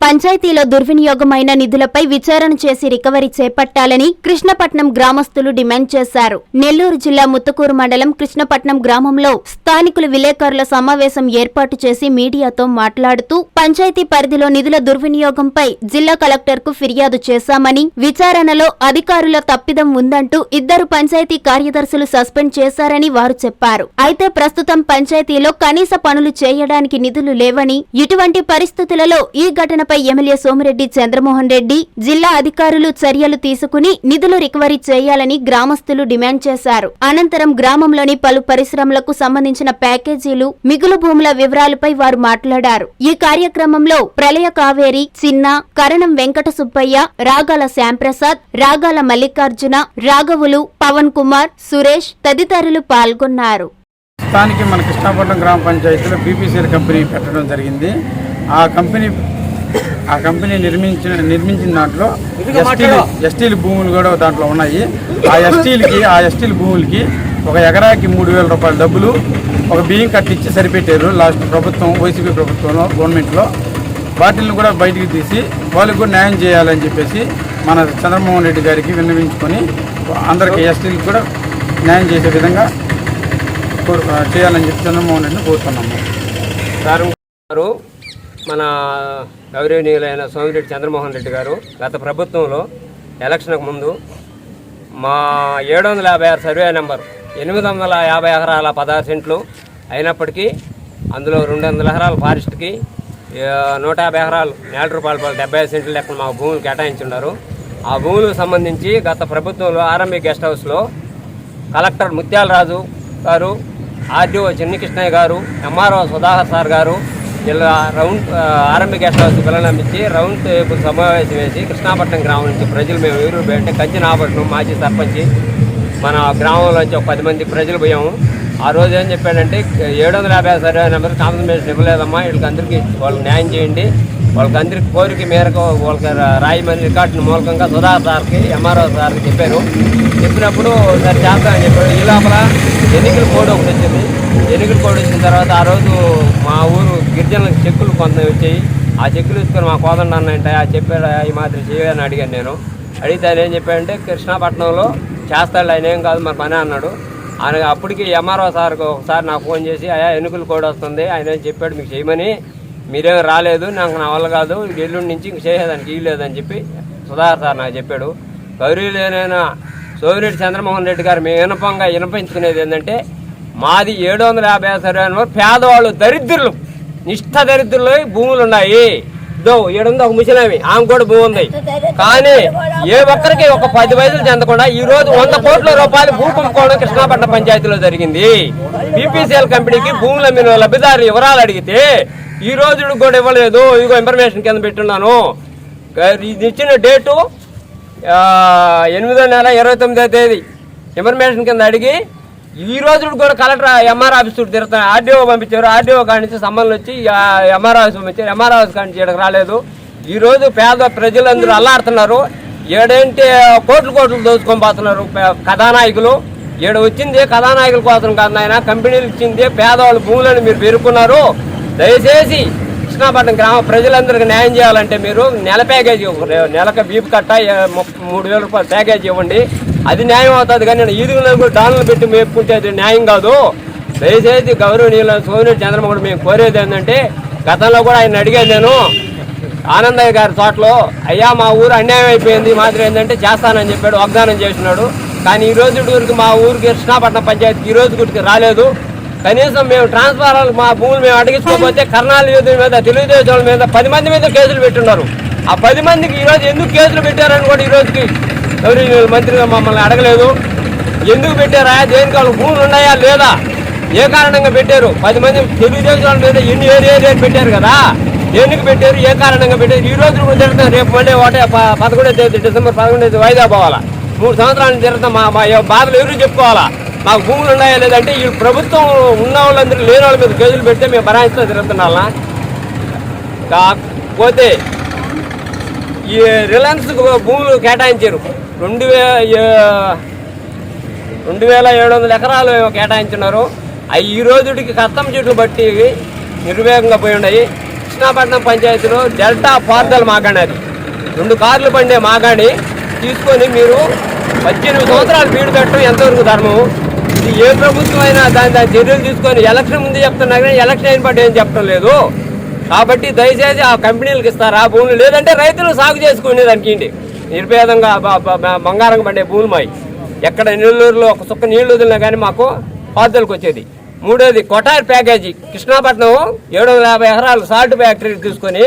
పంచాయతీలో దుర్వినియోగమైన నిధులపై విచారణ చేసి రికవరీ చేపట్టాలని కృష్ణపట్నం గ్రామస్తులు డిమాండ్ చేశారు. నెల్లూరు జిల్లా ముత్తుకూరు మండలం కృష్ణపట్నం గ్రామంలో స్థానికులు విలేకరుల సమావేశం ఏర్పాటు చేసి మీడియాతో మాట్లాడుతూ పంచాయతీ పరిధిలో నిధుల దుర్వినియోగంపై జిల్లా కలెక్టర్కు ఫిర్యాదు చేశామని విచారణలో అధికారుల తప్పిదం ఉందంటూ ఇద్దరు పంచాయతీ కార్యదర్శులు సస్పెండ్ చేశారని వారు చెప్పారు. అయితే ప్రస్తుతం పంచాయతీలో కనీస పనులు చేయడానికి నిధులు లేవని ఇటువంటి పరిస్థితులలో ఈ ఘటన ఘటనపై ఎమ్మెల్యే సోమిరెడ్డి చంద్రమోహన్ రెడ్డి జిల్లా అధికారులు చర్యలు తీసుకుని నిధులు రికవరీ చేయాలని గ్రామస్తులు డిమాండ్ చేశారు. అనంతరం గ్రామంలోని పలు పరిశ్రమలకు సంబంధించిన ప్యాకేజీలు మిగులు భూముల వివరాలపై వారు మాట్లాడారు. ఈ కార్యక్రమంలో ప్రళయ కావేరి చిన్న కరణం వెంకట సుబ్బయ్య రాగాల శ్యాంప్రసాద్ రాగాల మల్లికార్జున రాఘవులు పవన్ కుమార్ సురేష్ తదితరులు పాల్గొన్నారు. స్థానిక మన కృష్ణాపట్నం గ్రామ పంచాయతీలో బీపీసీఎల్ కంపెనీ పెట్టడం జరిగింది. ఆ కంపెనీ ఆ కంపెనీ నిర్మించిన నిర్మించిన దాంట్లో ఎస్టీలు ఎస్టీల భూములు కూడా దాంట్లో ఉన్నాయి. ఆ ఎస్టీలకి ఆ ఎస్టీల భూములకి ఒక ఎకరాకి మూడు వేల రూపాయల డబ్బులు ఒక బియ్యం కట్టించి సరిపెట్టారు లాస్ట్ ప్రభుత్వం వైసీపీ ప్రభుత్వంలో గవర్నమెంట్లో. వాటిని కూడా బయటికి తీసి వాళ్ళకి కూడా న్యాయం చేయాలని చెప్పేసి మన చంద్రమోహన్ రెడ్డి గారికి విన్నవించుకొని అందరికీ ఎస్టీలకు కూడా న్యాయం చేసే విధంగా చేయాలని చెప్పి చంద్రమోహన్ రెడ్డిని కోరుతున్నాము. సార్ మన గౌరవనీయులైన సోమిరెడ్డి చంద్రమోహన్ రెడ్డి గారు గత ప్రభుత్వంలో ఎలక్షన్కు ముందు మా ఏడు వందల యాభై ఆరు సర్వే నెంబర్ ఎనిమిది వందల యాభై ఎకరాల పదహారు సెంట్లు అయినప్పటికీ అందులో రెండు వందల ఎకరాల ఫారెస్ట్కి నూట యాభై ఎకరాలు నేల రూపాయల పాలు డెబ్బై ఐదు సెంట్లు లెక్కన మా భూములు కేటాయించున్నారు ఆ భూములకు సంబంధించి గత ప్రభుత్వంలో ఆర్ఎంబి గెస్ట్ హౌస్లో కలెక్టర్ ముత్యాలరాజు గారు ఆర్డీఓ చెన్నికృష్ణయ్య గారు ఎంఆర్ఓ సుధాకర్ సార్ గారు ఇలా రౌండ్ ఆ, ఆర్ఎంబీ గెస్ట్ హౌస్ పిల్లలంపించి రౌండ్ టేబుల్ సమావేశం వేసి కృష్ణాపట్నం గ్రామం నుంచి ప్రజలు మేము ఎవరు అంటే కంచి నాపట్నం మాజీ సర్పంచి మన గ్రామంలోంచి ఒక పది మంది ప్రజలు పోయాము. ఆ రోజు ఏం చెప్పాడంటే ఏడు వందల యాభై సర్వే నెంబర్ కాంపన్సేషన్ ఇవ్వలేదమ్మా వీళ్ళకి అందరికీ వాళ్ళకి న్యాయం చేయండి. వాళ్ళకి కోరిక మేరకు వాళ్ళకి రాయమని రికార్డు మూలకంగా సుధా సార్కి ఎంఆర్ఓ సార్కి చెప్పారు చెప్పినప్పుడు సరే చేస్తామని చెప్పాడు. ఈ లోపల ఎన్నికల కోడ్ ఒకటి వచ్చింది. ఎన్నికల కోడ్ వచ్చిన తర్వాత ఆ రోజు మా ఊరు గిరిజనులకు చెక్కులు కొంత వచ్చాయి. ఆ చెక్కులు తీసుకొని మా కోదండి అన్నంటే ఆ చెప్పాడు ఈ మాత్రం చేయని అడిగాను నేను. అడిగితే ఆయన ఏం చెప్పాడంటే కృష్ణాపట్నంలో చేస్తాడు ఆయన ఏం కాదు మరి పని అన్నాడు. ఆయన అప్పటికి ఎంఆర్ఓ సార్కి ఒకసారి నాకు ఫోన్ చేసి అయా ఎన్నికలు కోడ్ వస్తుంది ఆయన ఏం చెప్పాడు మీకు చేయమని మీరేం రాలేదు నాకు నా వల్ల కాదు ఎల్లుండి నుంచి ఇంక చేసేదానికి ఇవ్వలేదని చెప్పి సుధాకర్ సార్ నాకు చెప్పాడు. గౌరీలేనైనా సోమిరెడ్డి చంద్రమోహన్ రెడ్డి గారు మేము వినపంగా వినపించుకునేది ఏంటంటే మాది ఏడు వందల యాభై సర్వే పేదవాళ్ళు దరిద్రులు. నిష్ఠ దరిద్రులు భూములు ఉన్నాయి దో ఏడుంది ఒక ముసలామి ఆమె కూడా భూమి ఉంది. కానీ ఏ ఒక్కరికి ఒక పది వయసులు చెందకుండా ఈ రోజు వంద కోట్ల రూపాయలు భూ పంపుకోవడం కృష్ణాపట్నం పంచాయతీలో జరిగింది. బీపీసీఎల్ కంపెనీకి భూముల మీద లబ్ధిదారు వివరాలు అడిగితే ఈ రోజు కూడా ఇవ్వలేదు. ఇదిగో ఇన్ఫర్మేషన్ కింద పెట్టున్నాను. ఇది ఇచ్చిన డేటు ఎనిమిదో నెల ఇరవై తొమ్మిదో తేదీ. ఇన్ఫర్మేషన్ కింద అడిగి ఈ రోజు కూడా కలెక్టర్ ఎంఆర్ ఆఫీస్ చుట్టూ తిరుగుతాను ఆర్డీఓ పంపించారు. ఆర్డీఓ కాడి నుంచి సంబంధం వచ్చి ఎంఆర్ ఆఫీస్ పంపించారు. ఎంఆర్ ఆఫీస్ కాడి నుంచి రాలేదు. ఈ రోజు పేద ప్రజలందరూ అల్లాడుతున్నారు. ఏడేంటి కోట్లు కోట్లు దోచుకొని పోతున్నారు కథానాయకులు. ఈడ వచ్చింది కథానాయకుల కోసం కాదు ఆయన కంపెనీలు ఇచ్చింది పేదవాళ్ళ భూములను మీరు పెరుక్కున్నారు. దయచేసి కృష్ణాపట్నం గ్రామ ప్రజలందరికీ న్యాయం చేయాలంటే మీరు నెల ప్యాకేజీ నెలకు బీప్ కట్ట ము- మూడు వేల రూపాయలు ప్యాకేజీ ఇవ్వండి. అది న్యాయం అవుతుంది కానీ నేను ఈదుగులను కూడా డాన్లు పెట్టి మేపుకుంటే అది న్యాయం కాదు. దయచేసి గౌరవనీయుల సోమిరెడ్డి చంద్రబాబు మేము కోరేది ఏంటంటే గతంలో కూడా ఆయన అడిగాను నేను ఆనందయ్య గారి తోటలో అయ్యా మా ఊరు అన్యాయం అయిపోయింది మాత్రం ఏంటంటే చేస్తానని చెప్పాడు వాగ్దానం చేసినాడు. కానీ ఈ రోజు ఊరికి మా ఊరికి కృష్ణాపట్నం పంచాయతీకి ఈ రోజు గుడికి రాలేదు. కనీసం మేము ట్రాన్స్ఫారాలు మా భూములు మేము అడిగించుకోకపోతే కర్ణాల యూతుల మీద తెలుగుదేశం మీద పది మంది మీద కేసులు పెట్టున్నారు. ఆ పది మందికి ఈ రోజు ఎందుకు కేసులు పెట్టారని కూడా ఈ రోజుకి ఎవరి మంత్రిగా మమ్మల్ని అడగలేదు. ఎందుకు పెట్టారా? దేనికి వాళ్ళు భూములు ఉన్నాయా లేదా? ఏ కారణంగా పెట్టారు? పది మంది తెలుగుదేశం మీద ఎన్ని ఏరియా పెట్టారు కదా. ఎందుకు పెట్టారు? ఏ కారణంగా పెట్టారు? ఈ రోజు కూడా జరుగుతుంది రేపు మళ్ళీ ఒకటే పదకొండో తేదీ డిసెంబర్ పదకొండో తేదీ వాయిదా పోవాలా. మూడు సంవత్సరాలు నుంచి జరుగుతాం మా మా బాధలు ఎవరు చెప్పుకోవాలా? మాకు భూములు ఉన్నాయా లేదంటే ఈ ప్రభుత్వం ఉన్న వాళ్ళందరూ లేని వాళ్ళ మీద కేసులు పెడితే మేము బరాయిస్తూ తిరుగుతున్నాలా కాకపోతే ఈ రిలయన్స్ భూములు కేటాయించారు. రెండు వే రెండు వేల ఏడు వందల ఎకరాలు ఏమో కేటాయించున్నారు. అవి ఈ రోజుడికి కత్తం చెట్లు బట్టి నిర్వేగంగా పోయి ఉన్నాయి. కృష్ణాపట్నం పంచాయతీలో డెల్టా పార్దల్ మాగాణి అది. రెండు కార్లు పండే మాగాణి తీసుకొని మీరు పద్దెనిమిది సంవత్సరాలు బీడు పెట్టడం ఎంతవరకు ధర్మం? ఇది ఏ ప్రభుత్వం అయినా దాని దాని చర్యలు తీసుకొని ఎలక్షన్ ముందు చెప్తున్నా కానీ ఎలక్షన్ అయిన పట్టు ఏం చెప్పడం లేదు. కాబట్టి దయచేసి ఆ కంపెనీలకు ఇస్తారా భూములు? లేదంటే రైతులు సాగు చేసుకునే దానికి నిర్భేదంగా బంగారం పండే భూములు మాయి. ఎక్కడ నెల్లూరులో ఒక సుక్క నీళ్ళు వదిలినా కానీ మాకు పాదులకు వచ్చేది. మూడోది కొటారి ప్యాకేజీ. కృష్ణాపట్నం ఏడు వందల యాభై ఎకరాలు సాల్ట్ ఫ్యాక్టరీ తీసుకొని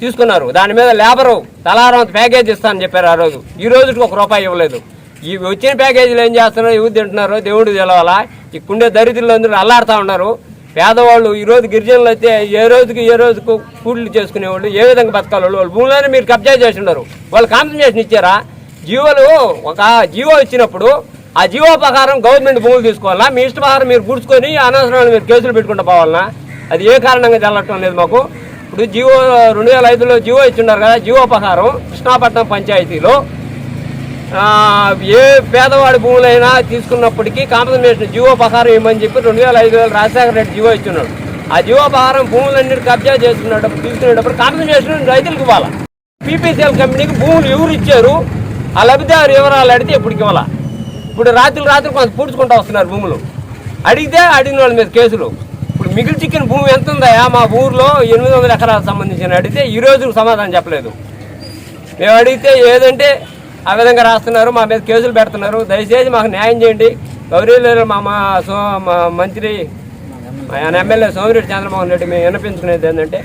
తీసుకున్నారు. దాని మీద లేబరు తలారం ప్యాకేజ్ ఇస్తానని చెప్పారు ఆ రోజు. ఈ రోజుకి ఒక రూపాయి ఇవ్వలేదు. ఈ వచ్చిన ప్యాకేజీలు ఏం చేస్తున్నారో? ఎవరు తింటున్నారో? దేవుడు తెలవాలా? ఈ దరిద్రులు అందరూ అల్లాడుతూ ఉన్నారు. పేదవాళ్ళు ఈ రోజు గిరిజనులు అయితే ఏ రోజుకి ఏ రోజుకు కూలీలు చేసుకునేవాళ్ళు ఏ విధంగా బతకాలి వాళ్ళు? వాళ్ళ భూములను మీరు కబ్జా చేసి ఉన్నారు వాళ్ళు కాంపెన్సేషన్ ఇచ్చారా? జీవోలు ఒక జీవో ఇచ్చినప్పుడు ఆ జీవో ప్రకారం గవర్నమెంట్ భూములు తీసుకోవాలా? మీ ఇష్ట ప్రకారం మీరు గుడ్చుకొని అనవసరమైన మీరు కేసులు పెట్టుకుంటూ పోవాలనా అది ఏ కారణంగా తెల్లటం లేదు మాకు. ఇప్పుడు జీవో రెండు వేల ఐదులో జీవో ఇచ్చున్నారు కదా జీవో ప్రకారం కృష్ణాపట్నం పంచాయతీలో ఏ పేదవాడి భూములైనా తీసుకున్నప్పటికీ కాంపెన్సేషన్ జీవో ప్రకారం ఇవ్వమని చెప్పి రెండు వేల ఐదు వేల రాజశేఖర రెడ్డి జీవో ఇచ్చున్నాడు. ఆ జీవో ప్రకారం భూములన్నీ కబ్జా చేస్తున్నప్పుడు తీసుకునేటప్పుడు కాంపెన్సేషన్ రైతులకు ఇవ్వాలి. పీపీసీఎల్ కంపెనీకి భూములు ఎవరు ఇచ్చారు? ఆ లబ్ధిదారు వివరాలు అడిగితే ఇప్పటికి ఇవ్వాల? ఇప్పుడు రాత్రి రాత్రి కొంత పూడ్చుకుంటూ వస్తున్నారు భూములు. అడిగితే అడిగిన వాళ్ళ మీద కేసులు. ఇప్పుడు మిగిలి చిక్కిన భూమి ఎంత ఉందా మా ఊర్లో ఎనిమిది వందల ఎకరాలకు సంబంధించిన అడిగితే ఈ రోజు సమాధానం చెప్పలేదు. మేము అడిగితే ఏదంటే ఆ విధంగా రాస్తున్నారు మా మీద కేసులు పెడుతున్నారు. దయచేసి మాకు న్యాయం చేయండి. గౌరీలు మా మా సో మా మంత్రి ఆయన ఎమ్మెల్యే సోమిరెడ్డి చంద్రమోహన్ రెడ్డి మేము వినిపించుకునేది ఏంటంటే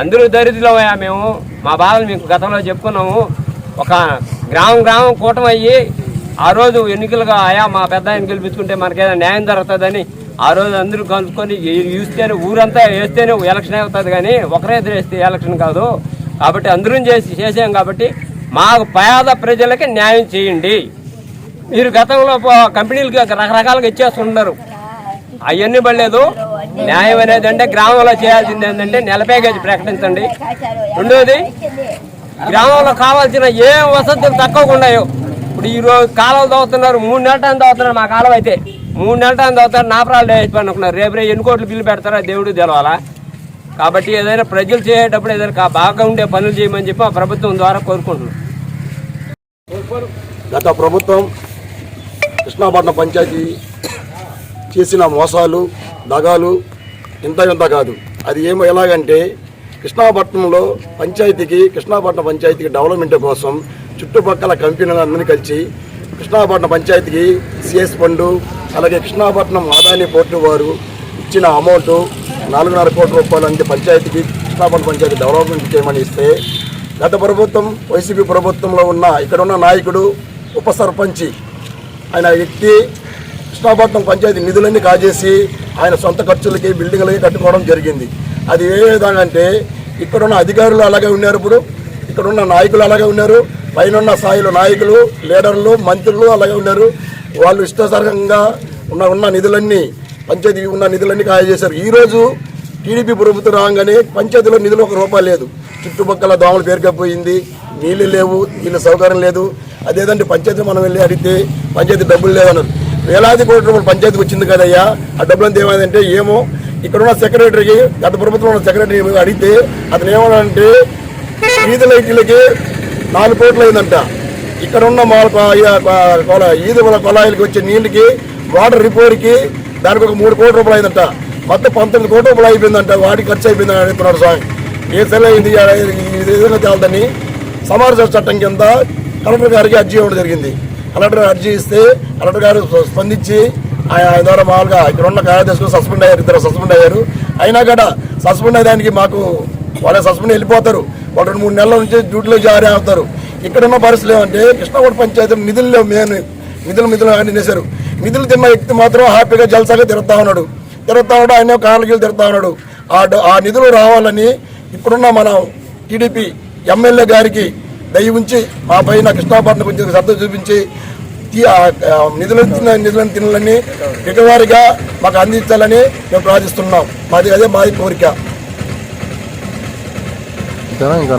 అందరూ దరిద్రులమయ్యా మేము మా బాధలు మీకు గతంలో చెప్పుకున్నాము. ఒక గ్రామం గ్రామం కూటమి అయ్యి ఆ రోజు ఎన్నికలుగా ఆయా మా పెద్ద ఆయన గెలిపించుకుంటే మనకేదైనా న్యాయం జరుగుతుందని ఆ రోజు అందరూ కలుసుకొని చూస్తేనే ఊరంతా వేస్తేనే ఎలక్షన్ అవుతుంది కానీ ఒకరే వేస్తే ఎలక్షన్ కాదు. కాబట్టి అందరం చేసి చేసాం కాబట్టి మాకు పేద ప్రజలకి న్యాయం చేయండి. మీరు గతంలో కంపెనీలకి రకరకాలుగా ఇచ్చేస్తున్నారు అవన్నీ పడలేదు న్యాయం అనేది అంటే గ్రామంలో చేయాల్సింది ఏంటంటే నెల ప్రకటించండి. రెండోది గ్రామంలో కావాల్సిన ఏ వసతులు తక్కువగా ఉన్నాయో. ఇప్పుడు ఈరోజు కాలువలు తవ్వుతున్నారు మూడు నెలల టైం తవ్వుతున్నారు మా కాలువ అయితే. మూడు నెలల టైం తవ్వుతారు నాపరాలు వేసి అనుకున్నారు. రేపు రేపు ఎన్ని కోట్లు బిల్లు పెడతారా దేవుడు తెలవాలా? కాబట్టి ఏదైనా ప్రజలు చేసేటప్పుడు ఏదైనా బాగా ఉండే పనులు చేయమని చెప్పి ఆ ప్రభుత్వం ద్వారా కోరుకుంటున్నాం. గత ప్రభుత్వం కృష్ణాపట్నం పంచాయతీ చేసిన మోసాలు దగాలు ఇంత ఇంత కాదు. అది ఏమో ఎలాగంటే కృష్ణాపట్నంలో పంచాయతీకి కృష్ణాపట్నం పంచాయతీకి డెవలప్మెంట్ కోసం చుట్టుపక్కల కంపెనీలందరినీ కలిసి కృష్ణాపట్నం పంచాయతీకి సిఎస్ ఫండు అలాగే కృష్ణాపట్నం ఆదాని పోర్టు వారు ఇచ్చిన అమౌంటు నాలుగున్నర కోట్ల రూపాయలు అంటే పంచాయతీకి కృష్ణాపల్లి పంచాయతీ డెవలప్మెంట్ చేయమని ఇస్తే గత ప్రభుత్వం వైసీపీ ప్రభుత్వంలో ఉన్న ఇక్కడ ఉన్న నాయకుడు ఉప సర్పంచి ఆయన వ్యక్తి కృష్ణాపట్నం పంచాయతీ నిధులన్నీ కాజేసి ఆయన సొంత ఖర్చులకి బిల్డింగ్లకి కట్టుకోవడం జరిగింది. అది ఏ విధంగా అంటే ఇక్కడున్న అధికారులు అలాగే ఉన్నారు ఇప్పుడు. ఇక్కడున్న నాయకులు అలాగే ఉన్నారు. పైన ఉన్న స్థాయిలో నాయకులు లీడర్లు మంత్రులు అలాగే ఉన్నారు. వాళ్ళు ఇష్టాసరంగా ఉన్న ఉన్న నిధులన్నీ పంచాయతీ ఉన్న నిధులన్నీ కాజేశారు ఈరోజు టీడీపీ ప్రభుత్వం రాగానే పంచాయతీలో నిధులు ఒక రూపాయి లేదు. చుట్టుపక్కల దోమలు పేరుకపోయింది నీళ్ళు లేవు నీళ్ళ సౌకర్యం లేదు. అదేదంటే పంచాయతీ మనం వెళ్ళి అడిగితే పంచాయతీ డబ్బులు లేవన్నారు వేలాది కోట్ల రూపాయలు పంచాయతీకి వచ్చింది కదయ్యా? ఆ డబ్బులు ఏమైందంటే ఏమో ఇక్కడ ఉన్న సెక్రటరీకి గత ప్రభుత్వంలో ఉన్న సెక్రటరీ అడిగితే అతను ఏమన్నాడంటే వీధి లైట్లకి నాలుగు కోట్లు అయిందంట. ఇక్కడ ఉన్న మా ఈద కొలాయిలకి వచ్చే నీళ్ళకి వాటర్ రిపేర్కి దానికి ఒక మూడు కోట్ల రూపాయలు అయిందంట. మొత్తం పంతొమ్మిది కోట్ల రూపాయలు అయిపోయిందంట. వాటికి ఖర్చు అయిపోయిందని అడుగుతున్నాడు స్వామి ఏ సరే ఇది ఏదైనా తేలదని సమాచార చట్టం కింద కలెక్టర్ గారికి అర్జీ ఇవ్వడం జరిగింది. కలెక్టర్ అర్జీ ఇస్తే కలెక్టర్ గారు స్పందించి ఆయన ద్వారా మామూలుగా ఇక్కడ ఉన్న కార్యదర్శులు సస్పెండ్ అయ్యారు. ఇద్దరు సస్పెండ్ అయ్యారు. అయినా కూడా సస్పెండ్ అయ్యడానికి మాకు వాళ్ళే సస్పెండ్ వెళ్ళిపోతారు. వాళ్ళు రెండు మూడు నెలల నుంచి డ్యూటీలో జారీ అవుతారు. ఇక్కడ ఉన్న పరిస్థితులు ఏమంటే కృష్ణగూడ పంచాయతీ నిధులు మేము నిధులు నిధులు అన్ని చేశారు నిధులు తిన్న వ్యక్తి మాత్రం హ్యాపీగా జల్సాగా తిరుగుతా ఉన్నాడు. తిరుగుతా ఉన్నాడు ఆయన కార్లకి తిరుగుతా ఉన్నాడు. ఆ ఆ నిధులు రావాలని ఇప్పుడున్న మన టీడీపీ ఎమ్మెల్యే గారికి దయ ఉంచి మా పైన కృష్ణాపట్నం కొంచెం శ్రద్ధ చూపించి తీ- నిధులు తిన్న నిధులను తినాలని రికవరీగా మాకు అందించాలని మేము ప్రార్థిస్తున్నాం. మాది అదే మాది కోరిక. ఇంకా